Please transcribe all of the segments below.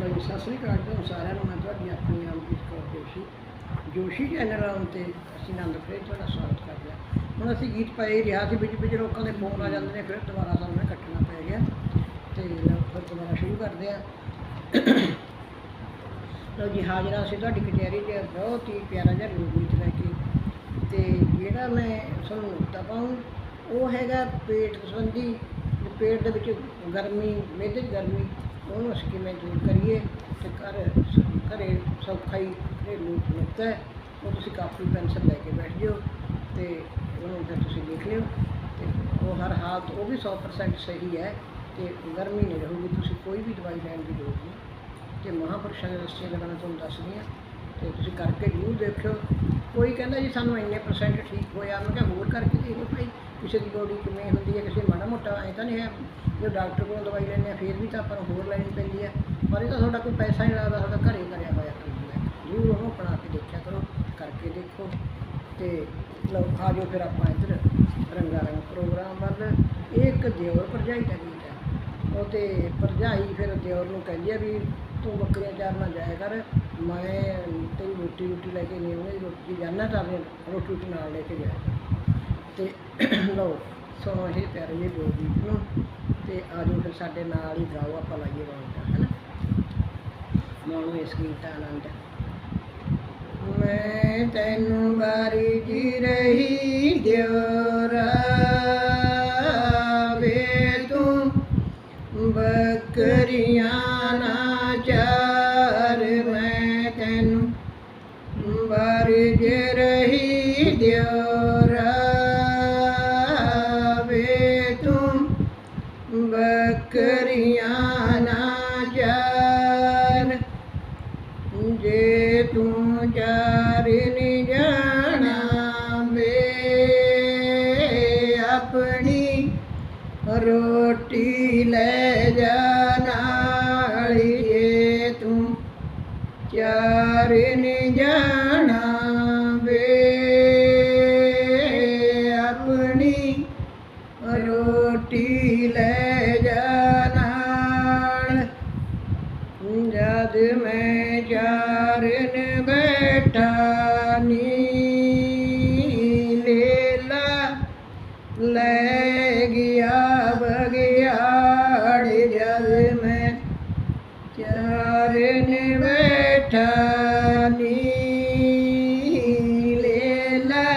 ਲਓ ਜੀ, ਸਤਿ ਸ੍ਰੀ ਅਕਾਲ ਜੀ ਸਾਰਿਆਂ ਨੂੰ ਮੈਂ ਤੁਹਾਡੀ ਆਪਣੀ ਅਮਰੀਤ ਕੌਰ ਜੋਸ਼ੀ। ਜੋਸ਼ੀ ਚੈਨਲ ਆਉਣ ਤੇ ਅਸੀਂ ਆਨੰਦ ਫੇਰ ਤੁਹਾਡਾ ਸਵਾਗਤ ਕਰਦੇ ਹਾਂ। ਹੁਣ ਅਸੀਂ ਗੀਤ ਪਾਏ ਰਿਹਾ ਸੀ ਵਿੱਚ ਵਿੱਚ ਲੋਕਾਂ ਦੇ ਫੋਨ ਆ ਜਾਂਦੇ ਨੇ, ਫਿਰ ਦੁਬਾਰਾ ਸਾਨੂੰ ਕੱਟਣਾ ਪੈ ਗਿਆ। ਤੇ ਫਿਰ ਦੁਬਾਰਾ ਸ਼ੁਰੂ ਕਰਦੇ ਹਾਂ। ਲਓ ਜੀ, ਹਾਜ਼ਰਾਂ ਅਸੀਂ ਤੁਹਾਡੀ ਕਚਹਿਰੀ 'ਚ ਬਹੁਤ ਹੀ ਪਿਆਰਾ ਜਿਹਾ ਲੋਕ ਗੀਤ ਲੈ ਕੇ। ਤੇ ਜਿਹੜਾ ਮੈਂ ਤੁਹਾਨੂੰ ਨੁਕਤਾ ਪਾਉਂ ਉਹ ਹੈਗਾ ਪੇਟ ਸੰਬੰਧੀ ਪੇਟ ਦੇ ਵਿੱਚ ਗਰਮੀ ਮਿਹਦੇ ਗਰਮੀ। ਉਹਨੂੰ ਅਸੀਂ ਕਿਵੇਂ ਦੂਰ ਕਰੀਏ ਤੇ ਘਰ ਘਰੇ ਸੌਖਾ ਹੀ ਘਰੇਲੂ ਨੁਕਤਾ ਹੈ। ਉਹ ਤੁਸੀਂ ਕਾਫੀ ਪੈਨਸਲ ਲੈ ਕੇ ਬੈਠ ਜਾਓ ਤੇ ਉਹਨੂੰ ਫਿਰ ਤੁਸੀਂ ਲਿਖ ਲਿਓ ਤੇ ਉਹ ਹਰ ਹਾਲਤ ਉਹ ਵੀ 100% ਸਹੀ ਹੈ ਤੇ ਗਰਮੀ ਨਹੀਂ ਰਹੂਗੀ ਤੁਸੀਂ ਕੋਈ ਵੀ ਦਵਾਈ ਲੈਣ ਦੀ ਲੋੜ ਨਹੀਂ। ਤੇ ਮਹਾਂਪੁਰਸ਼ਾਂ ਦੇ ਰਸਤੇ ਦਾ ਮੈਂ ਤੁਹਾਨੂੰ ਦੱਸਦੀ ਹਾਂ ਤੇ ਤੁਸੀਂ ਕਰਕੇ ਜ਼ਰੂਰ ਦੇਖਿਓ। ਕੋਈ ਕਹਿੰਦਾ ਜੀ ਸਾਨੂੰ ਇੰਨੇ ਪਰਸੈਂਟ ਠੀਕ ਹੋਇਆ, ਮੈਂ ਕਿਹਾ ਹੋਰ ਕਰਕੇ ਦੇਖੋ ਭਾਈ। ਕਿਸੇ ਦੀ ਬੋਡੀ ਕਿਵੇਂ ਹੁੰਦੀ ਹੈ, ਕਿਸੇ ਮਾੜਾ ਮੋਟਾ ਐਂ ਤਾਂ ਨਹੀਂ ਹੈ ਜੋ ਡਾਕਟਰ ਕੋਲੋਂ ਦਵਾਈ ਲੈਂਦੇ ਆ, ਫਿਰ ਵੀ ਤਾਂ ਆਪਾਂ ਨੂੰ ਹੋਰ ਲੈਣੀ ਪੈਂਦੀ ਹੈ। ਪਰ ਇਹ ਤਾਂ ਤੁਹਾਡਾ ਕੋਈ ਪੈਸਾ ਨਹੀਂ ਲੱਗਦਾ ਤੁਹਾਡਾ ਘਰੇ ਕਰਿਆ ਹੋਇਆ ਕੰਮ ਹੈ। ਜ਼ਰੂਰ ਉਹਨੂੰ ਬਣਾ ਕੇ ਦੇਖਿਆ ਕਰੋ, ਕਰਕੇ ਦੇਖੋ। ਤੇ ਲਓ, ਆ ਜਾਓ ਫਿਰ ਆਪਾਂ ਇੱਧਰ ਰੰਗਾ ਰੰਗ ਪ੍ਰੋਗਰਾਮ ਵੱਲ। ਇਹ ਇੱਕ ਦਿਓਰ ਭਰਜਾਈ ਦਾ ਗੀਤ ਹੈ। ਉਹ ਤੇ ਭਰਜਾਈ ਫਿਰ ਦਿਓਰ ਨੂੰ ਕਹਿੰਦੀ ਆ ਵੀ ਤੂੰ ਬੱਕਰੀਆਂ ਚਾਰਨਾ ਜਾਇਆ ਕਰ। ਮੈਂ ਤੇਰੀ ਰੋਟੀ ਰੋਟੀ ਲੈ ਕੇ ਨਹੀਂ ਆਉਂਦੀ, ਰੋਟੀ ਜਾਣਾ ਤਾਂ ਰੋਟੀ ਰੋਟੀ ਨਾਲ ਲੈ ਕੇ ਜਾਇਆ ਤੇ ਲਓ, ਸੁਣੋ ਇਹ ਪਿਆਰੇ ਜਿਹੇ ਦੋ ਨੂੰ ਤੇ ਆ ਜਾਓ ਫਿਰ ਸਾਡੇ ਨਾਲ ਹੀ ਗਾਓ ਆਪਾਂ ਲਾਈਏ ਰੌਣਕਾਂ ਹੈ ਨਾ ਮਾਣੋ ਇਸ ਗੀਤ ਦਾ ਆਨੰਦ। ਮੈਂ ਤੈਨੂੰ ਬਾਰੀ ਜੀ ਰਹੀ ਦਿਓਰਾ ਚਾਰਨ ਜਾਣਾ ਵੇ ਆਪਣੀ ਰੋਟੀ ਲੈ ਜਾ ਲੈ ਗਿਆ ਬਗਿਆੜ ਜਦ ਮੈਂ। ਚਾਰਨ ਬੈਠਾ ਨੀ ਲੇਲਾ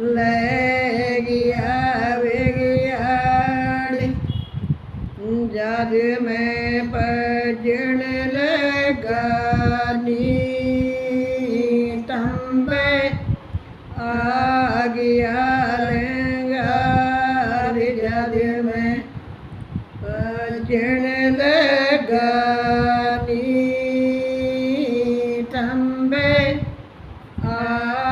ਲੈ ਗਿਆ ਬਗਿਆੜ। ਜਦ ਮੈਂ ਭਜਣ ਲਗਾ ਨੀ ਤੰਬੇ, ਆ ਗਿਆ ਤੰਬੇ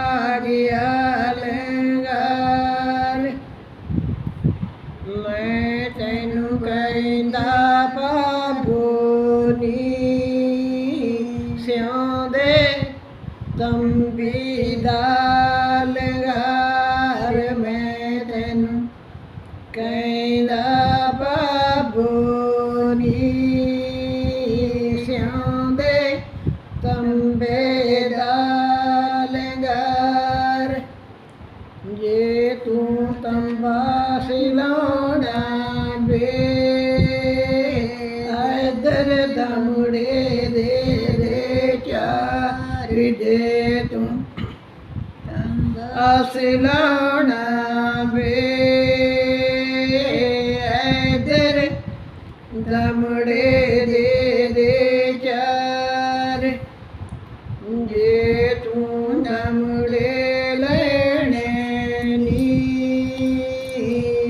ਜੇ ਤੂੰ ਦਮੜੇ ਲੈਣੇ ਨੀ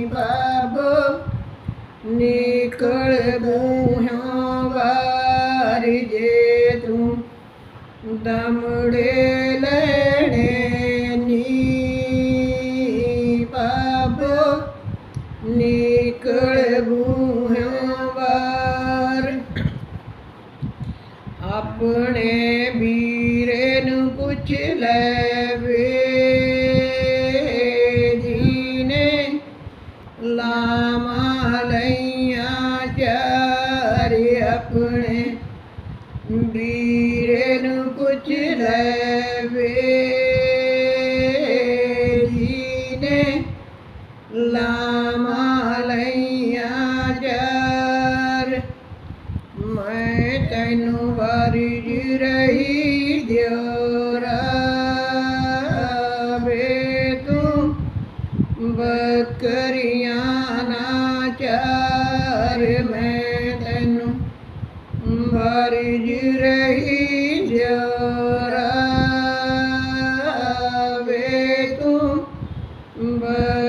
ਬਾਬੋ ਨਿਕਲ ਬੂਹਾਂ ਵਾਰ ਜੇ ਤੂੰ ਦਮੜੇ ਲੈਣੇ ਨੀ ਲਾਮਾ ਆਪਣੇ ਵੀਰੇ ਨੂੰ ਕੁਛ ਲੈ ਵੇ ਜੀ ਲਾਮਾ ਲਈਆਂ ਜਰ, ਮੈਂ ਤੈਨੂੰ ਵਾਰੀ ਰਹੀ ਦਿਓ।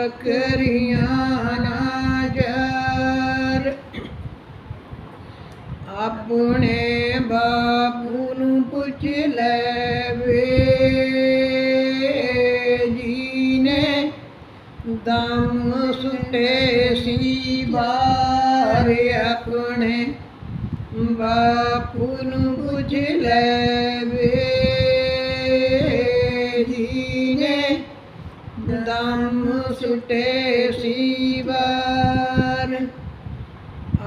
ਬੱਕਰੀਆਂ ਨਾ ਚਾਰ ਆਪਣੇ ਬਾਪੂ ਨੂੰ ਪੁੱਛ ਲੈ ਵੇ ਜੀ ਨੇ। ਦਮ ਸੁਟੇ ਸੀ ਬਾਰ ਆਪਣੇ ਬਾਪੂ ਨੂੰ ਪੁੱਛ ਲੈ ਵੇ ਸੁਟੇ ਸੀ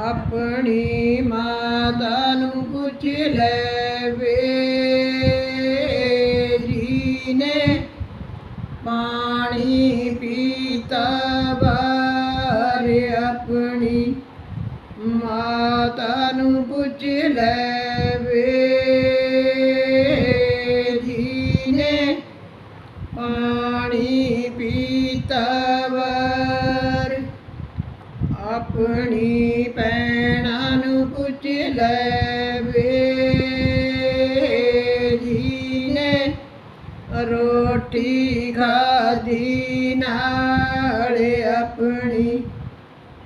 ਆਪਣੀ ਮਾਤਾ ਨੂੰ ਪੁੱਛ ਲੈ ਵੇ ਜੀ ਨੇ ਪਾਣੀ ਪੀਤਾ ਬਾਰ ਆਪਣੀ ਮਾਤਾ ਨੂੰ ਪੁੱਛ ਲੈ ਵੇ ਜੀ ਨੇ ਪਾਣੀ ਪੀਤਾ ਬਾਰ ਆਪਣੀ ਭੈਣਾਂ ਨੂੰ ਪੁੱਛ ਲੈ ਵੇ ਜੀ ਨੇ ਰੋਟੀ ਖਾਦੀ ਨਾਲ ਆਪਣੀ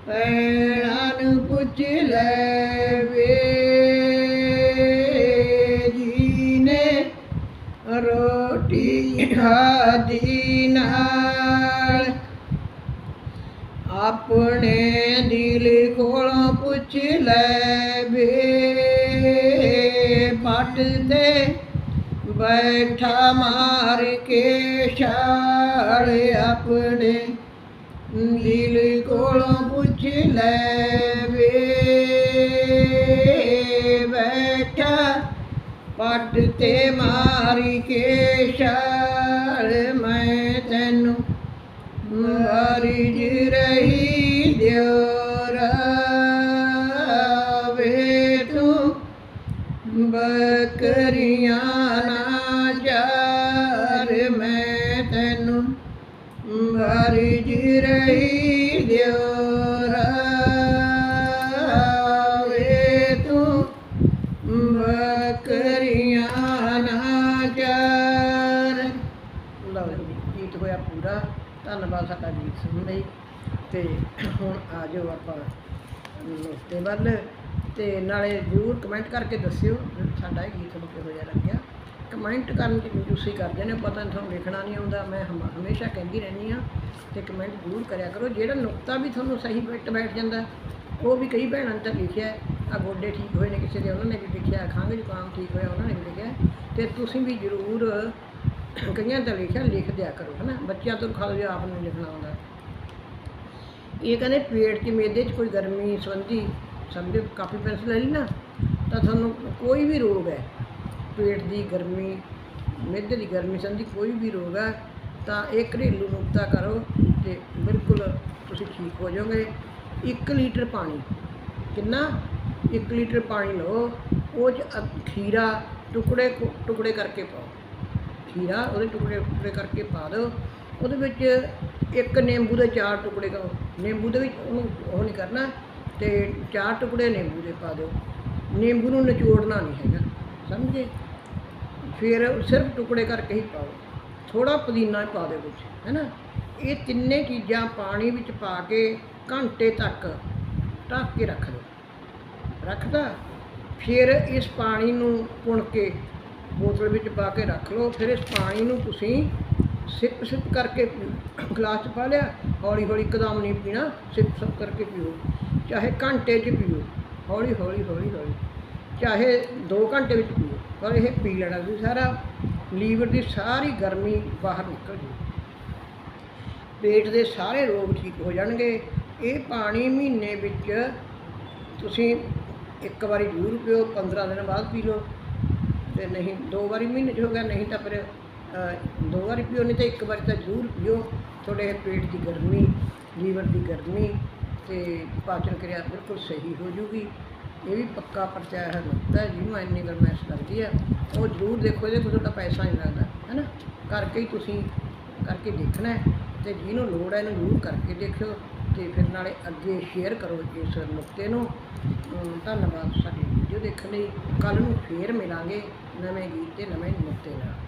ਭੈਣਾਂ ਨੂੰ ਪੁੱਛ ਲੈ ਵੇ ਜੀ ਨੇ ਰੋਟੀ ਖਾਦੀ ਨਾਲ ਆਪਣੇ ਦਿਲ ਕੋਲੋਂ ਪੁੱਛ ਲੈ ਵੇ ਪੱਟ ਤੇ ਬੈਠਾ ਮਾਰ ਕੇ ਛਾਲ ਆਪਣੇ ਦਿਲ ਕੋਲੋਂ ਪੁੱਛ ਲੈ ਵੇ ਬੈਠਾ ਪੱਟ ਤੇ ਮਾਰੀ ਕੇ ਛਾਲ ਮੈਂ ਤੈਨੂੰ ਮਾਰੀ ਜੀ ਰਹੀ ਧੰਨਵਾਦ ਸਾਡਾ ਗੀਤ ਸੁਣਨ ਲਈ ਤੇ ਹੁਣ ਆ ਜਾਓ ਆਪਾਂ ਨੁਕਤੇ ਵੱਲ। ਤੇ ਨਾਲੇ ਜ਼ਰੂਰ ਕਮੈਂਟ ਕਰਕੇ ਦੱਸਿਓ ਸਾਡਾ ਇਹ ਗੀਤ ਤੁਹਾਨੂੰ ਕਿਹੋ ਜਿਹਾ ਲੱਗਿਆ। ਕਮੈਂਟ ਕਰਨ ਦੀ ਤੁਸੀਂ ਕਰਦੇ ਨੇ, ਪਤਾ ਨਹੀਂ ਤੁਹਾਨੂੰ ਲਿਖਣਾ ਨਹੀਂ ਆਉਂਦਾ, ਮੈਂ ਹਮ- ਹਮੇਸ਼ਾ ਕਹਿੰਦੀ ਰਹਿੰਦੀ ਆ ਤੇ ਕਮੈਂਟ ਜ਼ਰੂਰ ਕਰਿਆ ਕਰੋ, ਜਿਹੜਾ ਨੁਕਤਾ ਵੀ ਤੁਹਾਨੂੰ ਸਹੀ ਫਿੱਟ ਬੈਠ ਜਾਂਦਾ, ਉਹ ਵੀ ਕਈ ਭੈਣਾਂ ਨੇ ਤਾਂ ਲਿਖਿਆ ਆ ਗੋਡੇ ਠੀਕ ਹੋਏ ਨੇ ਕਿਸੇ ਦੇ, ਉਹਨਾਂ ਨੇ ਵੀ ਲਿਖਿਆ, ਖੰਘ ਜ਼ੁਕਾਮ ਠੀਕ ਹੋਇਆ, ਉਹਨਾਂ ਨੇ ਵੀ ਲਿਖਿਆ ਤੇ ਤੁਸੀਂ ਵੀ ਜ਼ਰੂਰ ਕਈਆਂ ਤਾਂ ਲਿਖਿਆ, ਲਿਖ ਦਿਆ ਕਰੋ, ਹਨਾ? ਬੱਚਿਆਂ ਤੋਂ ਖਾ ਲਿਓ ਆਪ ਨੂੰ ਲਿਖਣਾ ਆਉਂਦਾ ਇਹ ਕਹਿੰਦੇ ਪੇਟ 'ਚ ਮੇਦੇ 'ਚ ਕੋਈ ਗਰਮੀ ਸੰਬੰਧੀ ਸਮਝੋ, ਕਾਫੀ ਪੈਨਸਲ ਲੈ ਲਈ ਨਾ, ਤਾਂ ਤੁਹਾਨੂੰ ਕੋਈ ਵੀ ਰੋਗ ਹੈ, ਪੇਟ ਦੀ ਗਰਮੀ ਮਿਹਦੇ ਦੀ ਗਰਮੀ ਸੰਬੰਧੀ ਕੋਈ ਵੀ ਰੋਗ ਹੈ, ਤਾਂ ਇਹ ਘਰੇਲੂ ਨੁਕਤਾ ਕਰੋ ਤੇ ਬਿਲਕੁਲ ਤੁਸੀਂ ਠੀਕ ਹੋ ਜਾਓਗੇ। 1 ਲੀਟਰ ਪਾਣੀ, ਕਿੰਨਾ? 1 ਲੀਟਰ ਪਾਣੀ ਲਓ, ਉਹ 'ਚ ਖੀਰਾ ਟੁਕੜੇ ਟੁਕੜੇ ਕਰਕੇ ਪਾਓ। ਖੀਰਾ ਉਹਦੇ ਟੁਕੜੇ ਟੁਕੜੇ ਕਰਕੇ ਪਾ ਦਿਓ। ਉਹਦੇ ਵਿੱਚ ਇੱਕ ਨਿੰਬੂ ਦੇ ਚਾਰ ਟੁਕੜੇ ਕਰੋ। ਨਿੰਬੂ ਦੇ ਵਿੱਚ ਉਹਨੂੰ ਉਹ ਨਹੀਂ ਕਰਨਾ, ਤੇ ਚਾਰ ਟੁਕੜੇ ਨਿੰਬੂ ਦੇ ਪਾ ਦਿਓ। ਨਿੰਬੂ ਨੂੰ ਨਿਚੋੜਨਾ ਨਹੀਂ ਹੈਗਾ, ਸਮਝੇ? ਫਿਰ ਸਿਰਫ ਟੁਕੜੇ ਕਰਕੇ ਹੀ ਪਾਓ। ਥੋੜਾ ਪੁਦੀਨਾ ਪਾ ਦਿਓ ਵਿੱਚ, ਹੈਨਾ? ਇਹ ਤਿੰਨੇ ਚੀਜ਼ਾਂ ਪਾਣੀ ਵਿੱਚ ਪਾ ਕੇ ਘੰਟੇ ਤੱਕ ਢੱਕ ਕੇ ਰੱਖ ਦਿਓ। ਰੱਖਦਾ ਫਿਰ ਇਸ ਪਾਣੀ ਨੂੰ ਪੁਣ ਕੇ ਬੋਤਲ ਵਿੱਚ ਪਾ ਕੇ ਰੱਖ ਲਓ, ਫਿਰ ਇਸ ਪਾਣੀ ਨੂੰ ਤੁਸੀਂ ਸਿਪ ਸਿਪ ਕਰਕੇ ਪੀਓ ਗਲਾਸ 'ਚ ਪਾ ਲਿਆ ਹੌਲੀ ਹੌਲੀ ਇੱਕਦਮ ਨਹੀਂ ਪੀਣਾ, ਸਿਪ ਸਿਪ ਕਰਕੇ ਪੀਓ, ਚਾਹੇ ਘੰਟੇ 'ਚ ਪੀਓ ਹੌਲੀ ਹੌਲੀ ਹੌਲੀ ਹੌਲੀ ਚਾਹੇ 2 ਘੰਟੇ ਵਿੱਚ ਪੀਓ, ਪਰ ਇਹ ਪੀ ਲੈਣਾ ਤੁਸੀਂ ਸਾਰਾ, ਲੀਵਰ ਦੀ ਸਾਰੀ ਗਰਮੀ ਬਾਹਰ ਨਿਕਲ ਜੂ। ਪੇਟ ਦੇ ਸਾਰੇ ਰੋਗ ਠੀਕ ਹੋ ਜਾਣਗੇ, ਇਹ ਪਾਣੀ ਮਹੀਨੇ ਵਿੱਚ ਤੁਸੀਂ ਇੱਕ ਵਾਰੀ ਜ਼ਰੂਰ ਪੀਓ 15 ਦਿਨ ਬਾਅਦ ਪੀ ਲਓ। ਤੇ ਨਹੀਂ, ਦੋ ਵਾਰੀ ਮਹੀਨੇ 'ਚ ਹੋ ਗਿਆ, ਨਹੀਂ ਤਾਂ ਫਿਰ ਦੋ ਵਾਰੀ ਪੀਓ, ਨਹੀਂ ਤਾਂ ਇੱਕ ਵਾਰੀ ਤਾਂ ਜ਼ਰੂਰ ਪੀਓ। ਤੁਹਾਡੇ ਪੇਟ ਦੀ ਗਰਮੀ, ਲੀਵਰ ਦੀ ਗਰਮੀ ਤੇ ਪਾਚਨ ਕਿਰਿਆ ਬਿਲਕੁਲ ਸਹੀ ਹੋ ਜੂਗੀ। ਇਹ ਵੀ ਪੱਕਾ ਪਰਚਾਇਆ ਹੋਇਆ ਨੁਕਤਾ ਜਿਹਨੂੰ ਇੰਨੀ ਗਰਮੈਸ਼ ਲੱਗਦੀ ਹੈ। ਉਹ ਜ਼ਰੂਰ ਦੇਖੋ, ਇਹਦੇ ਕੋਲ ਤੁਹਾਡਾ ਪੈਸਾ ਨਹੀਂ ਲੱਗਦਾ, ਹੈ ਨਾ? ਕਰਕੇ ਹੀ ਤੁਸੀਂ, ਕਰਕੇ ਦੇਖਣਾ ਹੈ ਤੇ ਜਿਹਨੂੰ ਲੋੜ ਹੈ, ਇਹਨੂੰ ਜ਼ਰੂਰ ਕਰਕੇ ਦੇਖਿਓ ਤੇ ਫਿਰ ਨਾਲੇ ਅੱਗੇ ਸ਼ੇਅਰ ਕਰੋ ਇਸ ਨੁਕਤੇ ਨੂੰ। ਧੰਨਵਾਦ, ਸਾਡੀ ਵੀਡੀਓ ਦੇਖਣ ਲਈ। ਕੱਲ ਨੂੰ ਫੇਰ ਮਿਲਾਂਗੇ। ਨਵੇਂ ਗੀਤ ਤੇ ਨਵੇਂ ਨੁਕਤੇ ਨਾਲ